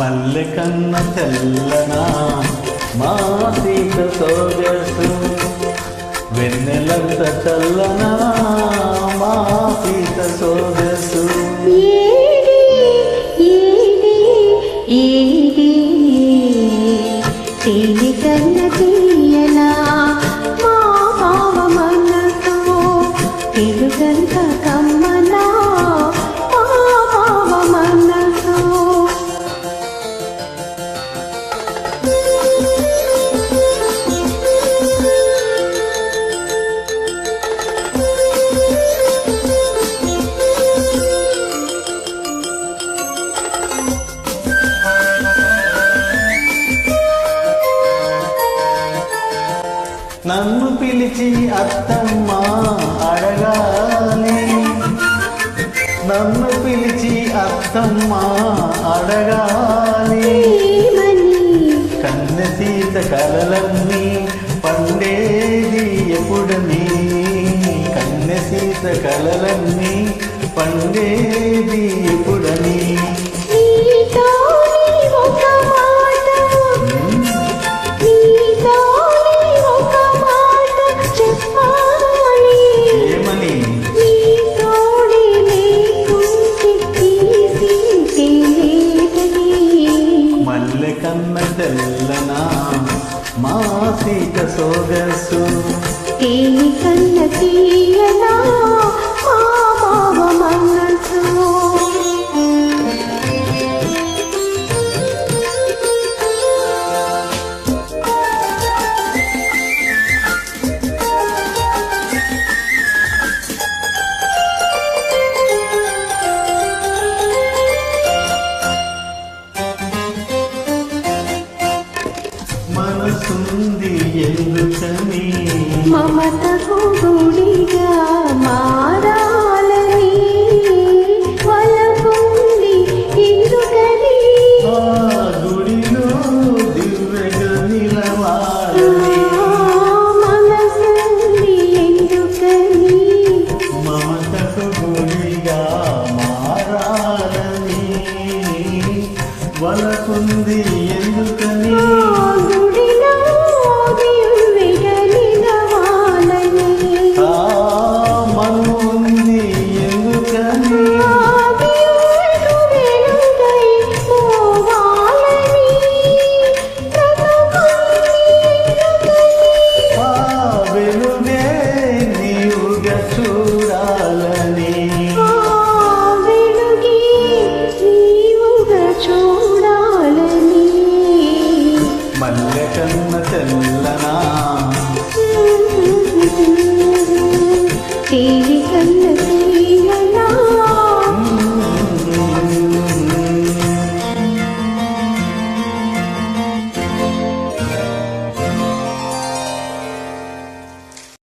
మల్లె కన్న తెల్లనా? మా సీత సోగసు వెన్నెలంత చల్లనా? మా సీత సోగసు ఏడి ఏడి ఏడి నన్ను పిలిచి అత్తమ్మ అడగాలి. నన్ను పిలిచి అత్తమ్మ అడగాలి. కన్న సీత కలలన్నీ పండేది ఎప్పుడని. కన్న సీత కలలన్నీ పండేది ఎప్పుడని. మల్లె కన్న తెల్లనా మా సీత మనసుంది ఎందుకని మమత గుడిగా మారాలని వలకుంది ఎందుకని ఆ గుడిలో దివ్యగా నిలవాలని. మనసుంది ఎందుకని? మమతకు గుడిగా మారాలని. వలకుంది ఎందుకని? కన్న తెల్లనా? తేలి